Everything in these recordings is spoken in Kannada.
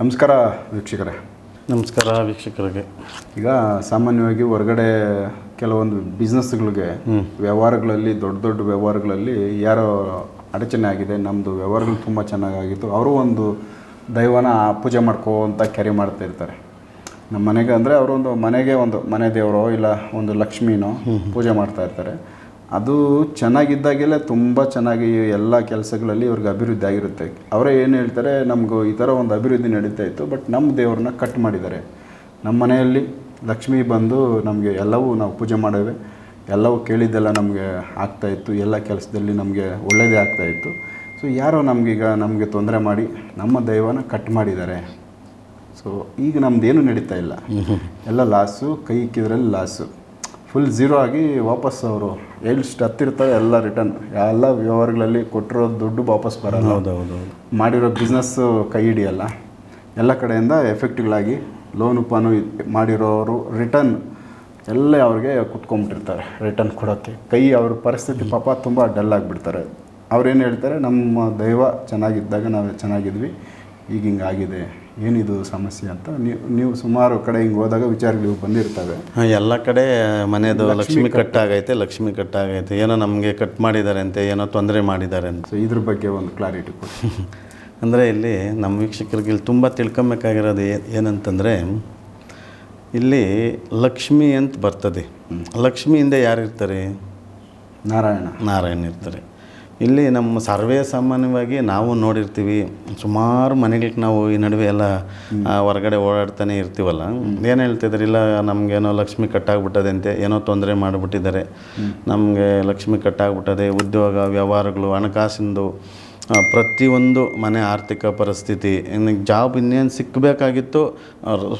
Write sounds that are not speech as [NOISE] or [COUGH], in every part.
ನಮಸ್ಕಾರ ವೀಕ್ಷಕರೇ. ನಮಸ್ಕಾರ ವೀಕ್ಷಕರಿಗೆ. ಈಗ ಸಾಮಾನ್ಯವಾಗಿ ಹೊರಗಡೆ ಕೆಲವೊಂದು ಬಿಸ್ನೆಸ್ಗಳಿಗೆ ವ್ಯವಹಾರಗಳಲ್ಲಿ ದೊಡ್ಡ ದೊಡ್ಡ ವ್ಯವಹಾರಗಳಲ್ಲಿ ಯಾರೋ ಅಡಚಣೆ ಆಗಿದೆ ನಮ್ಮದು ವ್ಯವಹಾರಗಳು ತುಂಬ ಚೆನ್ನಾಗಾಗಿತ್ತು ಅವರು ಒಂದು ದೈವನ ಪೂಜೆ ಮಾಡ್ಕೋಂತ ಕ್ಯಾರಿ ಮಾಡ್ತಾ ಇರ್ತಾರೆ. ನಮ್ಮ ಮನೆಗೆ ಅಂದರೆ ಅವರೊಂದು ಮನೆಗೆ ಒಂದು ಮನೆ ದೇವರೋ ಇಲ್ಲ ಒಂದು ಲಕ್ಷ್ಮಿನೋ ಪೂಜೆ ಮಾಡ್ತಾ ಇರ್ತಾರೆ. ಅದು ಚೆನ್ನಾಗಿದ್ದಾಗೆಲ್ಲ ತುಂಬ ಚೆನ್ನಾಗಿ ಎಲ್ಲ ಕೆಲಸಗಳಲ್ಲಿ ಇವ್ರಿಗೆ ಅಭಿವೃದ್ಧಿ ಆಗಿರುತ್ತೆ. ಅವರೇ ಏನು ಹೇಳ್ತಾರೆ ನಮಗೂ ಈ ಥರ ಒಂದು ಅಭಿವೃದ್ಧಿ ನಡೀತಾ ಇತ್ತು ಬಟ್ ನಮ್ಮ ದೇವ್ರನ್ನ ಕಟ್ ಮಾಡಿದ್ದಾರೆ. ನಮ್ಮ ಮನೆಯಲ್ಲಿ ಲಕ್ಷ್ಮಿ ಬಂದು ನಮಗೆ ಎಲ್ಲವೂ ನಾವು ಪೂಜೆ ಮಾಡೇವೆ ಎಲ್ಲವೂ ಕೇಳಿದ್ದೆಲ್ಲ ನಮಗೆ ಆಗ್ತಾಯಿತ್ತು ಎಲ್ಲ ಕೆಲಸದಲ್ಲಿ ನಮಗೆ ಒಳ್ಳೆಯದೇ ಆಗ್ತಾಯಿತ್ತು ಸೊ ಯಾರೋ ನಮಗೀಗ ನಮಗೆ ತೊಂದರೆ ಮಾಡಿ ನಮ್ಮ ದೈವನ ಕಟ್ ಮಾಡಿದ್ದಾರೆ. ಸೊ ಈಗ ನಮ್ದೇನು ನಡೀತಾ ಇಲ್ಲ. ಎಲ್ಲ ಲಾಸು ಕೈ ಇಕ್ಕಿದ್ರಲ್ಲಿ ಲಾಸು. ಫುಲ್ ಝೀರೋ ಆಗಿ ವಾಪಸ್ ಅವರು ಎಷ್ಟು ಹತ್ತಿರ್ತಾರೆ ಎಲ್ಲ ರಿಟರ್ನ್ ಎಲ್ಲ ವ್ಯವಹಾರಗಳಲ್ಲಿ ಕೊಟ್ಟಿರೋ ದುಡ್ಡು ವಾಪಸ್ ಬರಲ್ಲ. ಹೌದು ಮಾಡಿರೋ ಬಿಸ್ನೆಸ್ಸು ಕೈ ಹಿಡಿಯಲ್ಲ. ಎಲ್ಲ ಕಡೆಯಿಂದ ಎಫೆಕ್ಟ್ಗಳಾಗಿ ಲೋನು ಪಾನು ಮಾಡಿರೋರು ರಿಟರ್ನ್ ಎಲ್ಲ ಅವ್ರಿಗೆ ಕುತ್ಕೊಂಬಿಟ್ಟಿರ್ತಾರೆ ರಿಟರ್ನ್ ಕೊಡೋಕ್ಕೆ. ಕೈ ಅವ್ರ ಪರಿಸ್ಥಿತಿ ಪಾಪ ತುಂಬ ಡಲ್ ಆಗಿಬಿಡ್ತಾರೆ. ಅವ್ರೇನು ಹೇಳ್ತಾರೆ ನಮ್ಮ ದೈವ ಚೆನ್ನಾಗಿದ್ದಾಗ ನಾವು ಚೆನ್ನಾಗಿದ್ವಿ ಈಗ ಹಿಂಗಾಗಿದೆ. ಏನಿದು ಸಮಸ್ಯೆ ಅಂತ ನೀವು ನೀವು ಸುಮಾರು ಕಡೆ ಹಿಂಗೆ ಹೋದಾಗ ವಿಚಾರಗಳು ಬಂದಿರ್ತವೆ. ಹಾಂ ಎಲ್ಲ ಕಡೆ ಮನೆಯದು ಲಕ್ಷ್ಮಿ ಕಟ್. ಆಗೈತೆ ಲಕ್ಷ್ಮಿ ಕಟ್ ಆಗೈತೆ ಏನೋ ನಮಗೆ ಕಟ್ ಮಾಡಿದ್ದಾರೆ ಅಂತೆ ಏನೋ ತೊಂದರೆ ಮಾಡಿದ್ದಾರೆ ಅಂತ. ಸೊ ಇದ್ರ ಬಗ್ಗೆ ಒಂದು ಕ್ಲಾರಿಟಿ ಕೊಡಿ. [LAUGHS] ಅಂದರೆ ಇಲ್ಲಿ ನಮ್ಮ ವೀಕ್ಷಕರಿಗೆ ಇಲ್ಲಿ ತುಂಬ ತಿಳ್ಕೊಬೇಕಾಗಿರೋದು ಏನಂತಂದರೆ ಇಲ್ಲಿ ಲಕ್ಷ್ಮಿ ಅಂತ ಬರ್ತದೆ. ಲಕ್ಷ್ಮಿಯಿಂದ ಯಾರು ಇರ್ತಾರೆ ನಾರಾಯಣ. ನಾರಾಯಣ ಇರ್ತಾರೆ. ಇಲ್ಲಿ ನಮ್ಮ ಸರ್ವೇ ಸಾಮಾನ್ಯವಾಗಿ ನಾವು ನೋಡಿರ್ತೀವಿ. ಸುಮಾರು ಮನೆಗಳಿಗೆ ನಾವು ಈ ನಡುವೆ ಎಲ್ಲ ಹೊರಗಡೆ ಓಡಾಡ್ತಾನೆ ಇರ್ತೀವಲ್ಲ. ಏನು ಹೇಳ್ತಿದ್ರು, ಇಲ್ಲ ನಮಗೇನೋ ಲಕ್ಷ್ಮಿ ಕಟ್ಟಾಗ್ಬಿಟ್ಟದೆ ಅಂತೆ ಏನೋ ತೊಂದರೆ ಮಾಡಿಬಿಟ್ಟಿದ್ದಾರೆ. ನಮಗೆ ಲಕ್ಷ್ಮಿ ಕಟ್ಟಾಗ್ಬಿಟ್ಟದೆ, ಉದ್ಯೋಗ, ವ್ಯವಹಾರಗಳು, ಹಣಕಾಸಿಂದು ಪ್ರತಿಯೊಂದು ಮನೆ ಆರ್ಥಿಕ ಪರಿಸ್ಥಿತಿ ಇನ್ನು ಜಾಬ್ ಇನ್ನೇನು ಸಿಕ್ಕಬೇಕಾಗಿತ್ತು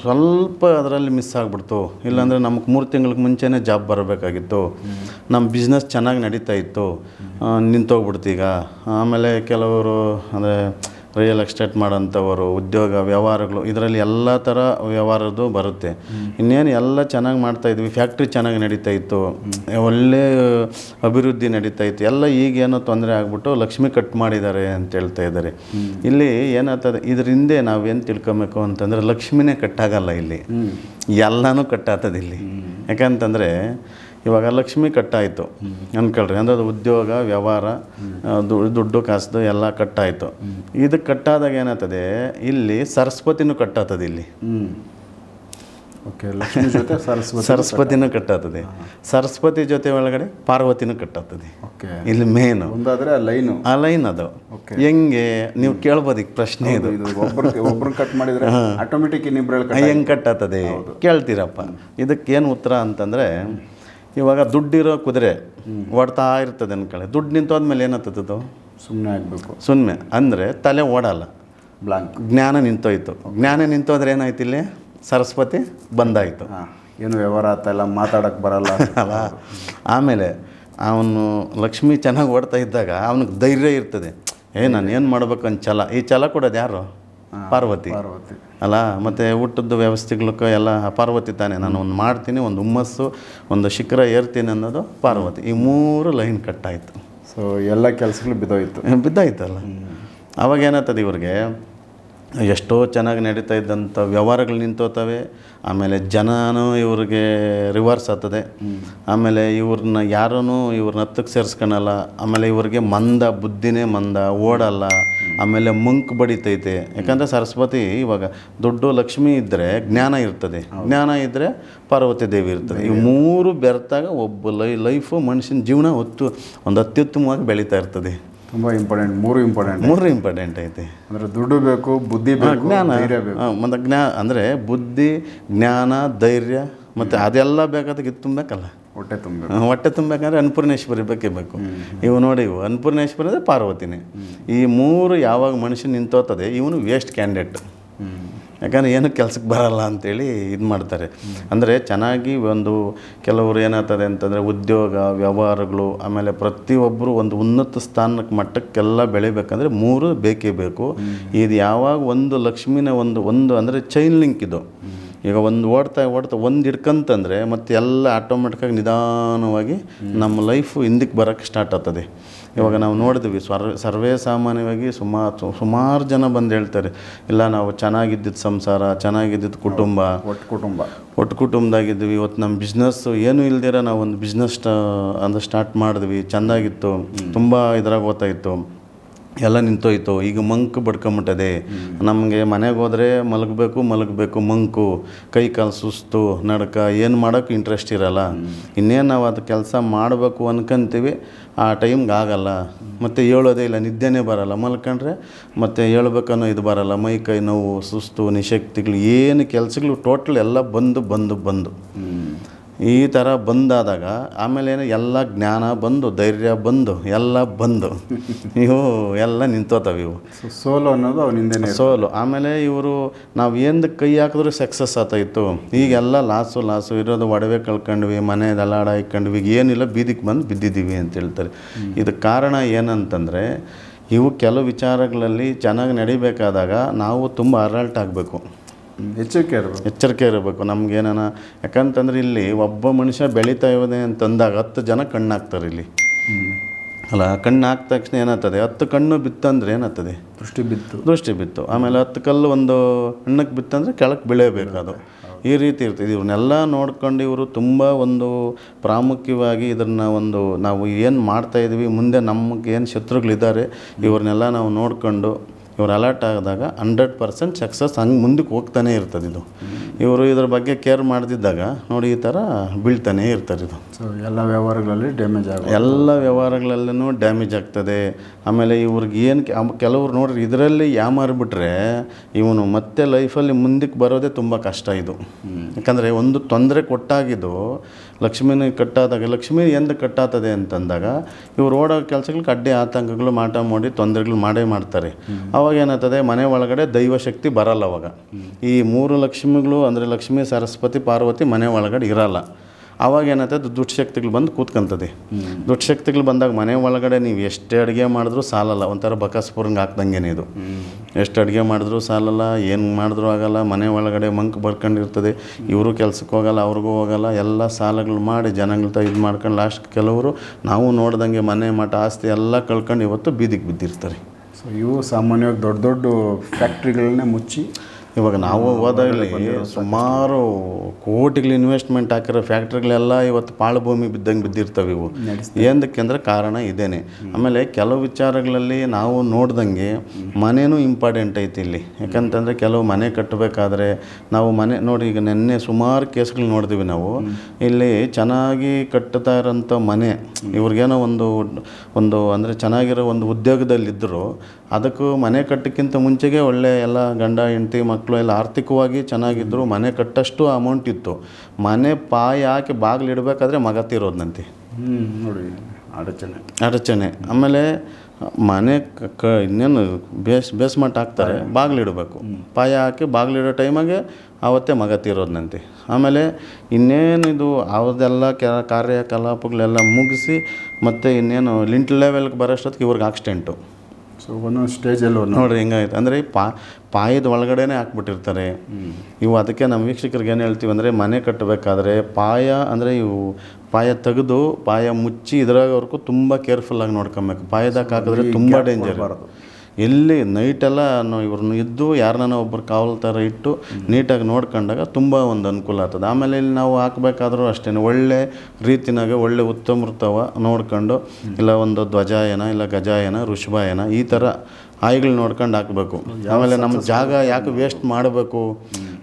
ಸ್ವಲ್ಪ ಅದರಲ್ಲಿ ಮಿಸ್ ಆಗಿಬಿಡ್ತು. ಇಲ್ಲಾಂದರೆ ನಮಗೆ ಮೂರು ತಿಂಗಳಿಗೆ ಮುಂಚೆನೇ ಜಾಬ್ ಬರಬೇಕಾಗಿತ್ತು. ನಮ್ಮ ಬಿಸ್ನೆಸ್ ಚೆನ್ನಾಗಿ ನಡೀತಾ ಇತ್ತು. ಆ, ನಿಂತೋಗ್ಬಿಡ್ತು ಈಗ. ಆಮೇಲೆ ಕೆಲವರು ಅಂದರೆ ರಿಯಲ್ ಎಸ್ಟೇಟ್ ಮಾಡೋಂಥವರು ಉದ್ಯೋಗ ವ್ಯವಹಾರಗಳು ಇದರಲ್ಲಿ ಎಲ್ಲ ಥರ ವ್ಯವಹಾರದ್ದು ಬರುತ್ತೆ. ಇನ್ನೇನು ಎಲ್ಲ ಚೆನ್ನಾಗಿ ಮಾಡ್ತಾ ಇದ್ವಿ. ಫ್ಯಾಕ್ಟ್ರಿ ಚೆನ್ನಾಗಿ ನಡೀತಾ ಇತ್ತು. ಒಳ್ಳೆ ಅಭಿವೃದ್ಧಿ ನಡೀತಾ ಇತ್ತು. ಎಲ್ಲ ಈಗೇನೋ ತೊಂದರೆ ಆಗ್ಬಿಟ್ಟು ಲಕ್ಷ್ಮಿ ಕಟ್ ಮಾಡಿದ್ದಾರೆ ಅಂತ ಹೇಳ್ತಾ ಇದ್ದಾರೆ. ಇಲ್ಲಿ ಏನಾಗ್ತದೆ ಇದರಿಂದ ಹಿಂದೆ ನಾವೇನು ತಿಳ್ಕೊಬೇಕು ಅಂತಂದರೆ ಲಕ್ಷ್ಮಿನೇ ಕಟ್ಟಾಗಲ್ಲ ಇಲ್ಲಿ. ಎಲ್ಲನೂ ಕಟ್ಟಾಗ್ತದೆ ಇಲ್ಲಿ. ಯಾಕಂತಂದರೆ ಇವಾಗ ಲಕ್ಷ್ಮಿ ಕಟ್ಟಾಯಿತು. ಅಂದ್ಕೊಳ್ರಿ ಅಂದ್ರೆ ಅದು ಉದ್ಯೋಗ ವ್ಯವಹಾರ ಆ, ದುಡ್ಡು ಕಾಸು ಎಲ್ಲ ಕಟ್ಟಾಯಿತು. ಇದು ಕಟ್ಟಾದಾಗ ಏನಾಗ್ತದೆ ಇಲ್ಲಿ ಸರಸ್ವತಿನೂ ಕಟ್ಟಾಗ್ತದೆ ಇಲ್ಲಿ. ಓಕೆ ಲಕ್ಷ್ಮಿ ಜೊತೆ ಸರಸ್ವತಿ ಸರಸ್ವತಿನೂ ಕಟ್ಟಾಗ್ತದೆ ಸರಸ್ವತಿ ಜೊತೆ ಒಳಗಡೆ ಪಾರ್ವತಿನೂ ಕಟ್ಟಾಗ್ತದೆ ಓಕೆ. ಇಲ್ಲಿ ಮೇನ್ ಒಂದಾದ್ರೆ ಲೈನು. ಆ ಲೈನ್ ಅದು. ಹೆಂಗೆ ನೀವು ಕೇಳ್ಬೋದು ಈಗ ಪ್ರಶ್ನೆ ಇದು. ಒಬ್ರು ಕಟ್ ಮಾಡಿದ್ರೆ ಆಟೋಮೆಟಿಕ್ ಇನ್ನಿಬ್ರಲ್ಲಿ ಹೆಂಗೆ ಕಟ್ಟಾಗ್ತದೆ ಕೇಳ್ತೀರಪ್ಪ. ಇದಕ್ಕೇನು ಉತ್ತರ ಅಂತಂದರೆ ಇವಾಗ ದುಡ್ಡಿರೋ ಕುದುರೆ ಓಡ್ತಾ ಇರ್ತದೆ ಅನ್ಕೊಳ್ಳಿ ದುಡ್ಡು ನಿಂತೋದ್ಮೇಲೆ ಅದು? ಸುಮ್ಮನೆ ಆಗಬೇಕು. ಸುಮ್ಮನೆ ಅಂದರೆ ತಲೆ ಓಡಲ್ಲ. ಬ್ಲಾಂಕ್. ಜ್ಞಾನ ನಿಂತೋಯ್ತು. ಜ್ಞಾನ ನಿಂತೋದ್ರೆ ಏನಾಯ್ತು ಇಲ್ಲಿ? ಸರಸ್ವತಿ ಬಂದಾಯಿತು. ಏನು ವ್ಯವಹಾರ ಆತ ಎಲ್ಲ ಮಾತಾಡಕ್ಕೆ ಬರಲ್ಲ. [LAUGHS] ಅಲ್ಲ ಆಮೇಲೆ ಅವನು ಲಕ್ಷ್ಮಿ ಚೆನ್ನಾಗಿ ಓಡ್ತಾ ಇದ್ದಾಗ ಅವನಿಗೆ ಧೈರ್ಯ ಇರ್ತದೆ. ಏ ನಾನು ಏನು ಮಾಡ್ಬೇಕು ಅಂತ ಛಲ ಈ ಛಲ ಕೊಡೋದು ಯಾರು? ಪಾರ್ವತಿ. ಪಾರ್ವತಿ. ಅಲ್ಲ ಮತ್ತು ಊಟದ ವ್ಯವಸ್ಥೆಗಳಕ್ಕೆ ಎಲ್ಲ ಪಾರ್ವತಿ ತಾನೆ. ನಾನು ಒಂದು ಮಾಡ್ತೀನಿ ಒಂದು ಹುಮ್ಮಸ್ಸು ಒಂದು ಶಿಖರ ಏರ್ತೀನಿ ಅನ್ನೋದು ಪಾರ್ವತಿ. ಈ ಮೂರು ಲೈನ್ ಕಟ್ಟಾಯಿತು ಸೊ ಎಲ್ಲ ಕೆಲಸಗಳು ಬಿದ್ದೋಯ್ತು. ಬಿದ್ದಾಯ್ತಲ್ಲ. ಅವಾಗ ಏನಾಗ್ತದೆ ಇವ್ರಿಗೆ? ಎಷ್ಟೋ ಚೆನ್ನಾಗಿ ನಡೀತಾ ಇದ್ದಂಥ ವ್ಯವಹಾರಗಳು ನಿಂತೋತವೆ. ಆಮೇಲೆ ಜನನೂ ಇವ್ರಿಗೆ ರಿವರ್ಸ್ ಆಗ್ತದೆ. ಆಮೇಲೆ ಇವ್ರನ್ನ ಯಾರೂ ಇವ್ರನ್ನ ಹತ್ತಕ್ಕೆ ಸೇರಿಸ್ಕೊಳಲ್ಲ ಆಮೇಲೆ ಇವ್ರಿಗೆ ಮಂದ ಬುದ್ಧಿನೇ ಮಂದ ಓಡಲ್ಲ. ಆಮೇಲೆ ಮಂಕ್ ಬಡಿತೈತೆ. ಯಾಕಂದರೆ ಸರಸ್ವತಿ ಇವಾಗ ದೊಡ್ಡ ಲಕ್ಷ್ಮಿ ಇದ್ದರೆ ಜ್ಞಾನ ಇರ್ತದೆ. ಜ್ಞಾನ ಇದ್ದರೆ ಪಾರ್ವತಿ ದೇವಿ ಇರ್ತದೆ. ಈ ಮೂರು ಬೆರೆತಾಗ ಒಬ್ಬ ಲೈ ಲೈಫು ಮನುಷ್ಯನ ಜೀವನ ಹೊತ್ತು ಒಂದು ಅತ್ಯುತ್ತಮವಾಗಿ ಬೆಳೀತಾ ಇರ್ತದೆ. ತುಂಬ ಇಂಪಾರ್ಟೆಂಟ್ ಮೂರು ಇಂಪಾರ್ಟೆಂಟ್ ಮೂರು ಇಂಪಾರ್ಟೆಂಟ್ ಐತೆ. ಅಂದ್ರೆ ದುಡ್ಡು ಬೇಕು ಬುದ್ಧಿ ಬೇಕು ಜ್ಞಾನ. ಮತ್ತು ಜ್ಞಾ ಅಂದರೆ ಬುದ್ಧಿ ಜ್ಞಾನ ಧೈರ್ಯ ಮತ್ತು ಅದೆಲ್ಲ ಬೇಕಾದಾಗ ಇದು ತುಂಬಬೇಕಲ್ಲ ಹೊಟ್ಟೆ ತುಂಬ ಹೊಟ್ಟೆ ತುಂಬಬೇಕಂದ್ರೆ ಅನ್ನಪೂರ್ಣೇಶ್ವರಿ ಬೇಕೇ. ಬೇಕು ಇವು ನೋಡಿ ಇವು ಅನ್ನಪೂರ್ಣೇಶ್ವರಿ ಅಂದರೆ ಪಾರ್ವತಿನೇ. ಈ ಮೂರು ಯಾವಾಗ ಮನುಷ್ಯ ನಿಂತೋತದೆ ಇವನು ವೇಸ್ಟ್ ಕ್ಯಾಂಡಿಡೇಟ್ ಯಾಕಂದರೆ ಏನು ಕೆಲಸಕ್ಕೆ ಬರಲ್ಲ ಅಂತೇಳಿ ಇದು ಮಾಡ್ತಾರೆ. ಅಂದರೆ ಚೆನ್ನಾಗಿ ಒಂದು ಕೆಲವರು ಏನಾಗ್ತದೆ ಅಂತಂದರೆ ಉದ್ಯೋಗ ವ್ಯವಹಾರಗಳು ಆಮೇಲೆ ಪ್ರತಿಯೊಬ್ಬರು ಒಂದು ಉನ್ನತ ಸ್ಥಾನಕ್ಕೆ ಮಟ್ಟಕ್ಕೆಲ್ಲ ಬೆಳಿಬೇಕಂದ್ರೆ ಮೂರು ಬೇಕೇ ಬೇಕು. ಇದು ಯಾವಾಗ ಒಂದು ಲಕ್ಷ್ಮಿನ ಒಂದು ಒಂದು ಅಂದರೆ ಚೈನ್ ಲಿಂಕ್ ಇದು. ಈಗ ಒಂದು ಓಡ್ತಾ ಓಡ್ತಾ ಒಂದು ಹಿಡ್ಕಂತಂದರೆ ಮತ್ತೆ ಎಲ್ಲ ಆಟೋಮೆಟಿಕ್ಕಾಗಿ ನಿಧಾನವಾಗಿ ನಮ್ಮ ಲೈಫು ಹಿಂದಕ್ಕೆ ಬರೋಕ್ಕೆ ಸ್ಟಾರ್ಟ್ ಆಗ್ತದೆ. ಇವಾಗ ನಾವು ನೋಡಿದ್ವಿ ಸರ್ವೇ ಸರ್ವೇ ಸಾಮಾನ್ಯವಾಗಿ ಸುಮಾರು ಸುಮಾರು ಜನ ಬಂದು ಹೇಳ್ತಾರೆ ಇಲ್ಲ ನಾವು ಚೆನ್ನಾಗಿದ್ದಿದ್ದು ಸಂಸಾರ ಚೆನ್ನಾಗಿದ್ದಿದ್ದು ಕುಟುಂಬ. ಒಟ್ಟು ಕುಟುಂಬ. ಒಟ್ಟು ಕುಟುಂಬದಾಗಿದ್ವಿ ಇವತ್ತು ನಮ್ಮ ಬಿಸ್ನೆಸ್ ಏನೂ ಇಲ್ದಿರ ನಾವು ಒಂದು ಬಿಸ್ನೆಸ್ ಅಂದ್ರೆ ಸ್ಟಾರ್ಟ್ ಮಾಡಿದ್ವಿ ಚೆಂದಾಗಿತ್ತು ತುಂಬ ಇದ್ರಾಗ ಓದ್ತಾಯಿತ್ತು ಎಲ್ಲ ನಿಂತೋಯ್ತು. ಈಗ ಮಂಕು ಬಡ್ಕೊಂಬಿಟ್ಟದೆ. ನಮಗೆ ಮನೆಗೆ ಹೋದರೆ ಮಲಗಬೇಕು ಮಲಗಬೇಕು, ಮಂಕು ಕೈ ಕಾಲು ಸುಸ್ತು, ನಡ್ಕ, ಏನು ಮಾಡೋಕ್ಕೆ ಇಂಟ್ರೆಸ್ಟ್ ಇರಲ್ಲ. ಇನ್ನೇನು ನಾವು ಅದು ಕೆಲಸ ಮಾಡಬೇಕು ಅನ್ಕೊಂತೀವಿ, ಆ ಟೈಮ್ಗೆ ಆಗಲ್ಲ. ಮತ್ತು ಹೇಳೋದೇ ಇಲ್ಲ, ನಿದ್ದೆನೇ ಬರಲ್ಲ. ಮಲ್ಕೊಂಡ್ರೆ ಮತ್ತು ಹೇಳ್ಬೇಕನ್ನೋ ಇದು ಬರಲ್ಲ. ಮೈ, ಕೈ ನೋವು, ಸುಸ್ತು, ನಿಶಕ್ತಿಗಳು, ಏನು ಕೆಲಸಗಳು ಟೋಟಲ್ ಎಲ್ಲ ಬಂದು ಬಂದು ಬಂದು. ಈ ಥರ ಬಂದಾದಾಗ ಆಮೇಲೆ ಏನು ಎಲ್ಲ ಜ್ಞಾನ ಬಂದು ಧೈರ್ಯ ಬಂದು ಎಲ್ಲ ಬಂದು. ಇವು ಎಲ್ಲ ನಿಂತೋತಾವೆ ಇವು. ಸೋಲು ಅನ್ನೋದು ಅವನಿಂದನೇ ಸೋಲು. ಆಮೇಲೆ ಇವರು ನಾವು ಏನು ಕೈ ಹಾಕಿದ್ರು ಸಕ್ಸಸ್ ಆತಾಯಿತ್ತು ಈಗೆಲ್ಲ ಲಾಸು ಲಾಸು ಇರೋದು ಒಡವೆ ಕಳ್ಕೊಂಡ್ವಿ ಮನೆ ದಲಾಡ ಇಕ್ಕೊಂಡ್ವಿ ಈಗ ಏನಿಲ್ಲ ಬೀದಿಗೆ ಬಂದು ಬಿದ್ದಿದ್ದೀವಿ ಅಂತ ಹೇಳ್ತಾರೆ. ಇದಕ್ಕೆ ಕಾರಣ ಏನಂತಂದರೆ ಇವು ಕೆಲವು ವಿಚಾರಗಳಲ್ಲಿ ಚೆನ್ನಾಗಿ ನಡಿಬೇಕಾದಾಗ ನಾವು ತುಂಬ ಅರಲ್ಟ್ ಆಗಬೇಕು. ಎಚ್ಚರಿಕೆ ಇರಬೇಕು. ಎಚ್ಚರಿಕೆ ಇರಬೇಕು. ನಮ್ಗೇನಾನ ಯಾಕಂತಂದ್ರೆ ಇಲ್ಲಿ ಒಬ್ಬ ಮನುಷ್ಯ ಬೆಳೀತಾ ಅಂತ ಅಂತಂದಾಗ ಹತ್ತು ಜನ ಕಣ್ಣಾಕ್ತಾರೆ ಇಲ್ಲಿ. ಅಲ್ಲ ಕಣ್ಣು ಹಾಕಿದ ತಕ್ಷಣ ಏನಾಗ್ತದೆ? ಹತ್ತು ಕಣ್ಣು ಬಿತ್ತಂದ್ರೆ ಏನಾಗ್ತದೆ? ದೃಷ್ಟಿ ಬಿತ್ತು. ದೃಷ್ಟಿ ಬಿತ್ತು. ಆಮೇಲೆ ಹತ್ತು ಕಲ್ಲು ಒಂದು ಹಣ್ಣಕ್ಕೆ ಬಿತ್ತಂದರೆ ಕೆಳಕ್ಕೆ ಬೆಳೆಯಬೇಕು ಅದು. ಈ ರೀತಿ ಇರ್ತದೆ. ಇವ್ರನ್ನೆಲ್ಲ ನೋಡ್ಕೊಂಡು ಇವರು ತುಂಬ ಒಂದು ಪ್ರಾಮುಖ್ಯವಾಗಿ ಇದನ್ನು ಒಂದು ನಾವು ಏನು ಮಾಡ್ತಾ ಇದೀವಿ ಮುಂದೆ ನಮಗೆ ಏನು ಶತ್ರುಗಳಿದ್ದಾರೆ ಇವ್ರನ್ನೆಲ್ಲ ನಾವು ನೋಡ್ಕೊಂಡು ಇವ್ರು ಅಲರ್ಟ್ ಆದಾಗ ಹಂಡ್ರೆಡ್ ಪರ್ಸೆಂಟ್ ಸಕ್ಸಸ್ ಹಂಗೆ ಮುಂದಕ್ಕೆ ಹೋಗ್ತಾನೆ ಇರ್ತದೆ ಇದು. ಇವರು ಇದ್ರ ಬಗ್ಗೆ ಕೇರ್ ಮಾಡದಿದ್ದಾಗ ನೋಡಿ ಈ ಥರ ಬೀಳ್ತಾನೆ ಇರ್ತಾರೆ ಇದು. ಸೊ ಎಲ್ಲ ವ್ಯವಹಾರಗಳಲ್ಲಿ ಡ್ಯಾಮೇಜ್ ಆಗ ಎಲ್ಲ ವ್ಯವಹಾರಗಳಲ್ಲೂ ಡ್ಯಾಮೇಜ್ ಆಗ್ತದೆ. ಆಮೇಲೆ ಇವ್ರಿಗೆ ಏನು ಕೆಲವ್ರು ನೋಡ್ರಿ ಇದರಲ್ಲಿ ಯಾಮಾರಿಬಿಟ್ರೆ ಇವನು ಮತ್ತೆ ಲೈಫಲ್ಲಿ ಮುಂದಕ್ಕೆ ಬರೋದೇ ತುಂಬ ಕಷ್ಟ ಇದು. ಯಾಕಂದರೆ ಒಂದು ತೊಂದರೆ ಕೊಟ್ಟಾಗಿದ್ದು ಲಕ್ಷ್ಮಿನ ಕಟ್ಟಾದಾಗ, ಲಕ್ಷ್ಮಿ ಎಂದು ಕಟ್ಟಾತದೆ ಅಂತಂದಾಗ, ಇವ್ರು ಓಡೋ ಕೆಲಸಗಳಿಗೆ ಅಡ್ಡಿ ಆತಂಕಗಳು, ಮಾಟ ಮಾಡಿ ತೊಂದರೆಗಳು ಮಾಡೇ ಮಾಡ್ತಾರೆ. ಅವಾಗ ಏನಾಗ್ತದೆ, ಮನೆ ಒಳಗಡೆ ದೈವಶಕ್ತಿ ಬರಲ್ಲ ಅವಾಗ. ಈ ಮೂರು ಲಕ್ಷ್ಮಿಗಳು, ಅಂದರೆ ಲಕ್ಷ್ಮಿ, ಸರಸ್ವತಿ, ಪಾರ್ವತಿ ಮನೆ ಒಳಗಡೆ ಇರಲ್ಲ. ಆವಾಗ ಏನಾಗ್ತದೆ? ದುಡ್ಶಕ್ತಿಗಳು ಬಂದು ಕೂತ್ಕೊಂತದೆ. ದುಡ್ಶಕ್ತಿಗಳು ಬಂದಾಗ ಮನೆ ಒಳಗಡೆ ನೀವು ಎಷ್ಟೇ ಅಡುಗೆ ಮಾಡಿದ್ರೂ ಸಾಲಲ್ಲ. ಒಂಥರ ಬಕಾಸ್ಪುರಂಗೆ ಹಾಕ್ದಂಗೆನೇ ಇದು. ಎಷ್ಟು ಅಡುಗೆ ಮಾಡಿದ್ರೂ ಸಾಲಲ್ಲ, ಏನು ಮಾಡಿದ್ರೂ ಆಗಲ್ಲ. ಮನೆ ಒಳಗಡೆ ಮಂಕ್ ಬರ್ಕೊಂಡಿರ್ತದೆ. ಇವರು ಕೆಲ್ಸಕ್ಕೆ ಹೋಗಲ್ಲ, ಅವ್ರಿಗೂ ಹೋಗಲ್ಲ. ಎಲ್ಲ ಸಾಲಗಳು ಮಾಡಿ ಜನಗಳ್ತ ಇದು ಮಾಡ್ಕೊಂಡು ಲಾಸ್ಟ್ ಕೆಲವರು ನಾವು ನೋಡ್ದಂಗೆ ಮನೆ ಮಠ ಆಸ್ತಿ ಎಲ್ಲ ಕಳ್ಕೊಂಡು ಇವತ್ತು ಬೀದಿಗೆ ಬಿದ್ದಿರ್ತಾರೆ. ಸೊ ಇವು ಸಾಮಾನ್ಯವಾಗಿ ದೊಡ್ಡ ದೊಡ್ಡ ಫ್ಯಾಕ್ಟ್ರಿಗಳನ್ನೇ ಮುಚ್ಚಿ ಇವಾಗ ನಾವು ಹೋದಾಗಲಿ ಸುಮಾರು ಕೋಟಿಗಳು ಇನ್ವೆಸ್ಟ್ಮೆಂಟ್ ಹಾಕಿರೋ ಫ್ಯಾಕ್ಟ್ರಿಗಳೆಲ್ಲ ಇವತ್ತು ಪಾಳು ಭೂಮಿ ಬಿದ್ದಂಗೆ ಬಿದ್ದಿರ್ತವೆ ಇವು. ಏನಕ್ಕೆ ಅಂದರೆ ಕಾರಣ ಇದೇನೆ. ಆಮೇಲೆ ಕೆಲವು ವಿಚಾರಗಳಲ್ಲಿ ನಾವು ನೋಡ್ದಂಗೆ ಮನೆಯೂ ಇಂಪಾರ್ಟೆಂಟ್ ಐತಿ ಇಲ್ಲಿ. ಯಾಕಂತಂದರೆ ಕೆಲವು ಮನೆ ಕಟ್ಟಬೇಕಾದ್ರೆ ನಾವು ಮನೆ ನೋಡಿ ಈಗ ನಿನ್ನೆ ಸುಮಾರು ಕೇಸ್ಗಳು ನೋಡ್ತೀವಿ ನಾವು. ಇಲ್ಲಿ ಚೆನ್ನಾಗಿ ಕಟ್ಟುತ್ತಾ ಇರೋಂಥ ಮನೆ ಇವ್ರಿಗೇನೋ ಒಂದು ಒಂದು ಅಂದರೆ ಚೆನ್ನಾಗಿರೋ ಒಂದು ಉದ್ಯೋಗದಲ್ಲಿದ್ದರು ಅದಕ್ಕೂ ಮನೆ ಕಟ್ಟಕ್ಕಿಂತ ಮುಂಚೆಗೆ ಒಳ್ಳೆ ಎಲ್ಲ ಗಂಡ ಹೆಂಡತಿ ಮಕ್ಕಳು ಎಲ್ಲ ಆರ್ಥಿಕವಾಗಿ ಚೆನ್ನಾಗಿದ್ದರು ಮನೆ ಕಟ್ಟಷ್ಟು ಅಮೌಂಟ್ ಇತ್ತು. ಮನೆ ಪಾಯ ಹಾಕಿ ಬಾಗಿಲು ಇಡಬೇಕಾದ್ರೆ ಮಗ ತೀರೋದ್ನಂತೆ. ಹ್ಞೂ ನೋಡಿ ಅಡಚಣೆ. ಅಡಚಣೆ. ಆಮೇಲೆ ಮನೆ ಕ- ಇನ್ನೇನು ಬೇಸ್ ಬೇಸ್ಮೆಂಟ್ ಹಾಕ್ತಾರೆ ಬಾಗಿಲಿಡಬೇಕು ಪಾಯ ಹಾಕಿ ಬಾಗಿಲಿಡೋ ಟೈಮಾಗೆ ಆವತ್ತೇ ಮಗ ತೀರೋದ್ನಂತೆ. ಆಮೇಲೆ ಇನ್ನೇನು ಇದು ಅವ್ರದ್ದೆಲ್ಲ ಕೆ ಕಾರ್ಯಕಲಾಪಗಳೆಲ್ಲ ಮುಗಿಸಿ ಮತ್ತು ಇನ್ನೇನು ಲಿಂಟ್ ಲೆವೆಲ್ಗೆ ಬರೋಷ್ಟೊತ್ತಿಗೆ ಇವ್ರಿಗೆ ಆಕ್ಸಿಡೆಂಟು ಸೊ ಒಂದೊಂದು ಸ್ಟೇಜಲ್ಲಿ ನೋಡಿರಿ ಹೆಂಗಾಯ್ತು. ಅಂದರೆ ಪಾ ಪಾಯದ ಒಳಗಡೆನೇ ಹಾಕ್ಬಿಟ್ಟಿರ್ತಾರೆ. ಇವು ಅದಕ್ಕೆ ನಮ್ಮ ವೀಕ್ಷಕರಿಗೆ ಏನು ಹೇಳ್ತೀವಿ ಅಂದರೆ ಮನೆ ಕಟ್ಟಬೇಕಾದ್ರೆ ಪಾಯ ಅಂದರೆ ಇವು ಪಾಯ ತೆಗೆದು ಪಾಯ ಮುಚ್ಚಿ ಇದ್ರಾಗವರೆಗೂ ತುಂಬ ಕೇರ್ಫುಲ್ಲಾಗಿ ನೋಡ್ಕೊಬೇಕು. ಪಾಯದಾಗ ಹಾಕಿದ್ರೆ ತುಂಬ ಡೇಂಜರ್ ಎಲ್ಲಿ ನೈಟೆಲ್ಲ ನಾವು ಇವ್ರನ್ನ ಇದ್ದು ಯಾರನ್ನ ಒಬ್ಬರು ಕಾವಲು ಥರ ಇಟ್ಟು ನೀಟಾಗಿ ನೋಡ್ಕೊಂಡಾಗ ತುಂಬ ಒಂದು ಅನುಕೂಲ ಆಗ್ತದೆ. ಆಮೇಲೆ ಇಲ್ಲಿ ನಾವು ಹಾಕ್ಬೇಕಾದ್ರೂ ಅಷ್ಟೇ ಒಳ್ಳೆ ರೀತಿನಾಗ ಒಳ್ಳೆ ಉತ್ತಮೃತವ ನೋಡ್ಕೊಂಡು ಇಲ್ಲ ಒಂದು ಧ್ವಜಾಯನ ಇಲ್ಲ ಗಜಾಯನ ಋಷಭಾಯನ ಈ ಥರ ಆಯ್ಗಳು ನೋಡ್ಕೊಂಡು ಹಾಕಬೇಕು. ಆಮೇಲೆ ನಮ್ಮ ಜಾಗ ಯಾಕೆ ವೇಸ್ಟ್ ಮಾಡಬೇಕು?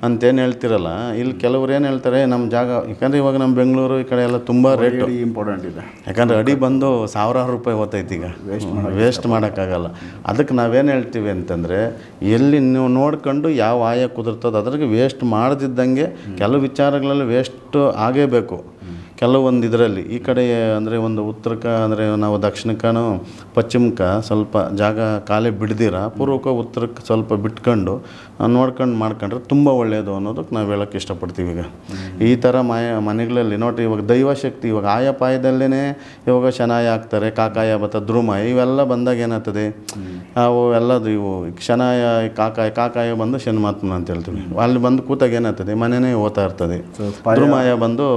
ಅಂತೇನು ಹೇಳ್ತಿರಲ್ಲ ಇಲ್ಲಿ ಕೆಲವ್ರು ಏನು ಹೇಳ್ತಾರೆ ನಮ್ಮ ಜಾಗ ಯಾಕಂದರೆ ಇವಾಗ ನಮ್ಮ ಬೆಂಗಳೂರು ಈ ಕಡೆ ಎಲ್ಲ ತುಂಬ ರೇಟು ಇಂಪಾರ್ಟೆಂಟ್ ಇದೆ. ಯಾಕಂದ್ರೆ ಅಡಿ ಬಂದು ಸಾವಿರಾರು ರೂಪಾಯಿ ಹೋಗ್ತೈತಿ ಈಗ. ವೇಸ್ಟ್ ಮಾಡೋಕ್ಕಾಗಲ್ಲ. ಅದಕ್ಕೆ ನಾವೇನು ಹೇಳ್ತೀವಿ ಅಂತಂದರೆ ಎಲ್ಲಿ ನೀವು ನೋಡ್ಕೊಂಡು ಯಾವ ಆಯ ಕುದುರ್ತದೆ ಅದ್ರಾಗೆ ವೇಸ್ಟ್ ಮಾಡದಿದ್ದಂಗೆ ಕೆಲವು ವಿಚಾರಗಳಲ್ಲಿ ವೇಸ್ಟ್ ಆಗೇಬೇಕು. ಕೆಲವೊಂದು ಇದರಲ್ಲಿ ಈ ಕಡೆ ಅಂದರೆ ಒಂದು ಉತ್ತರಕ್ಕೆ ಅಂದರೆ ನಾವು ದಕ್ಷಿಣಕ್ಕೂ ಪಶ್ಚಿಮಕ್ಕೆ ಸ್ವಲ್ಪ ಜಾಗ ಖಾಲಿ ಬಿಡ್ದಿರ ಪೂರ್ವಕ ಉತ್ತರಕ್ಕೆ ಸ್ವಲ್ಪ ಬಿಟ್ಕೊಂಡು ನೋಡ್ಕೊಂಡು ಮಾಡ್ಕೊಂಡ್ರೆ ತುಂಬ ಒಳ್ಳೆಯದು ಅನ್ನೋದಕ್ಕೆ ನಾವು ಹೇಳೋಕ್ಕೆ ಇಷ್ಟಪಡ್ತೀವಿ ಈಗ. ಈ ಥರ ಮಾಯ ಮನೆಗಳಲ್ಲಿ ನೋಡಿ ಇವಾಗ ದೈವಶಕ್ತಿ ಇವಾಗ ಆಯ ಪಾಯದಲ್ಲೇ ಇವಾಗ ಶನಾಯ ಹಾಕ್ತಾರೆ ಕಾಕಾಯ ಬತ್ತ ಧ್ರುಮಾಯ ಇವೆಲ್ಲ ಬಂದಾಗ ಏನಾಗ್ತದೆ? ಅವು ಎಲ್ಲದು ಇವು ಶನಾಯ ಕಾಕಾಯ ಕಾಕಾಯ ಬಂದು ಶನ್ಮಾತ್ಮನ ಅಂತ ಹೇಳ್ತೀವಿ. ಅಲ್ಲಿ ಬಂದು ಕೂತಾಗ ಏನಾಗ್ತದೆ? ಮನೆಯೇ ಓದ್ತಾ ಇರ್ತದೆ. ಧ್ರುಮಾಯ ಬಂದು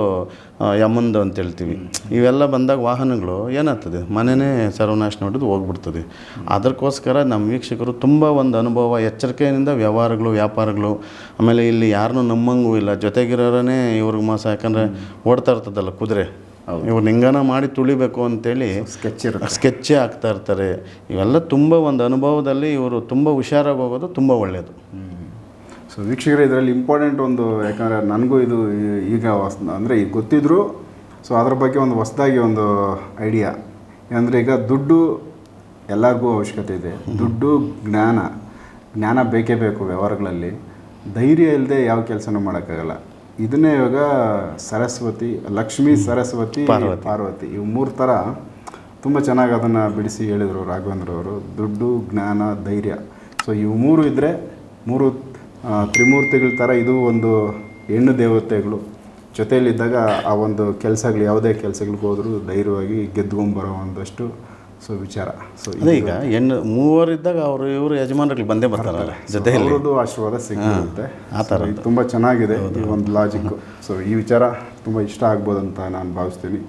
ಯಮಂದು ಅಂತ ಹೇಳ್ತೀವಿ. ಇವೆಲ್ಲ ಬಂದಾಗ ವಾಹನಗಳು ಏನಾಗ್ತದೆ? ಮನೆನೇ ಸರ್ವನಾಶ ನೋಡಿದ್ರು ಹೋಗ್ಬಿಡ್ತದೆ. ಅದಕ್ಕೋಸ್ಕರ ನಮ್ಮ ವೀಕ್ಷಕರು ತುಂಬ ಒಂದು ಅನುಭವ ಎಚ್ಚರಿಕೆಯಿಂದ ವ್ಯವಹಾರಗಳು ವ್ಯಾಪಾರಗಳು. ಆಮೇಲೆ ಇಲ್ಲಿ ಯಾರನ್ನೂ ನಮ್ಮಂಗೂ ಇಲ್ಲ. ಜೊತೆಗಿರೋರೇ ಇವ್ರಿಗೆ ಮಾಸ. ಯಾಕಂದರೆ ಓಡ್ತಾ ಇರ್ತದಲ್ಲ ಕುದುರೆ. ಇವ್ರು ನಿಂಗನ ಮಾಡಿ ತುಳಿಬೇಕು ಅಂತೇಳಿ ಸ್ಕೆಚ್ ಸ್ಕೆಚ್ ಸ್ಕೆಚ್ಚೇ ಆಗ್ತಾ ಇರ್ತಾರೆ. ಇವೆಲ್ಲ ತುಂಬ ಒಂದು ಅನುಭವದಲ್ಲಿ ಇವರು ತುಂಬ ಹುಷಾರಾಗಿ ಹೋಗೋದು ತುಂಬ ಒಳ್ಳೆಯದು ಸೊ ವೀಕ್ಷಕರು ಇದರಲ್ಲಿ ಇಂಪಾರ್ಟೆಂಟ್ ಒಂದು ಯಾಕಂದರೆ ನನಗೂ ಇದು ಈಗ ಹೊಸ ಅಂದರೆ ಈಗ ಗೊತ್ತಿದ್ರು. ಸೊ ಅದ್ರ ಬಗ್ಗೆ ಒಂದು ಹೊಸದಾಗಿ ಒಂದು ಐಡಿಯಾ ಅಂದರೆ ಈಗ ದುಡ್ಡು ಎಲ್ಲರಿಗೂ ಅವಶ್ಯಕತೆ ಇದೆ. ದುಡ್ಡು ಜ್ಞಾನ. ಜ್ಞಾನ ಬೇಕೇ ಬೇಕು ವ್ಯವಹಾರಗಳಲ್ಲಿ. ಧೈರ್ಯ ಇಲ್ಲದೆ ಯಾವ ಕೆಲಸನೂ ಮಾಡೋಕ್ಕಾಗಲ್ಲ. ಇದನ್ನೇ ಇವಾಗ ಸರಸ್ವತಿ ಲಕ್ಷ್ಮೀ ಸರಸ್ವತಿ ಪಾರ್ವತಿ. ಇವು ಮೂರು ಥರ ತುಂಬ ಚೆನ್ನಾಗಿ ಅದನ್ನು ಬಿಡಿಸಿ ಹೇಳಿದರು ರಾಘವೇಂದ್ರ ಅವರು. ದುಡ್ಡು ಜ್ಞಾನ ಧೈರ್ಯ. ಸೊ ಇವು ಮೂರು ಇದ್ದರೆ ಮೂರು ತ್ರಿಮೂರ್ತಿಗಳ ಥರ ಇದು ಒಂದು ಹೆಣ್ಣು ದೇವತೆಗಳು. ಜೊತೆಯಲ್ಲಿದ್ದಾಗ ಆ ಒಂದು ಕೆಲಸಗಳು ಯಾವುದೇ ಕೆಲಸಗಳಿಗೆ ಹೋದರೂ ಧೈರ್ಯವಾಗಿ ಗೆದ್ಕೊಂಬರೋ ಒಂದಷ್ಟು ಸೊ ವಿಚಾರ. ಸೊ ಅದೇ ಈಗ ಹೆಣ್ಣು ಮೂವರಿದ್ದಾಗ ಅವರು ಇವರು ಯಜಮಾನರಿಗೆ ಬಂದೇ ಬರ್ತಾರೆ ಜೊತೆಯಲ್ಲಿ. ಅವ್ರದ್ದು ಆಶೀರ್ವಾದ ಸಿಗುತ್ತೆ ಆ ಥರ ಇದು ತುಂಬ ಚೆನ್ನಾಗಿದೆ ಈ ಒಂದು ಲಾಜಿಕ್ ಸೊ ಈ ವಿಚಾರ ತುಂಬ ಇಷ್ಟ ಆಗ್ಬೋದು ಅಂತ ನಾನು ಭಾವಿಸ್ತೀನಿ.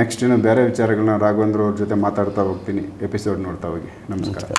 ನೆಕ್ಸ್ಟ್ ಇನ್ನು ಬೇರೆ ವಿಚಾರಗಳನ್ನ ರಾಘವೇಂದ್ರ ಅವ್ರ ಜೊತೆ ಮಾತಾಡ್ತಾ ಹೋಗ್ತೀನಿ. ಎಪಿಸೋಡ್ ನೋಡ್ತಾ ಹೋಗಿ. ನಮಸ್ಕಾರ.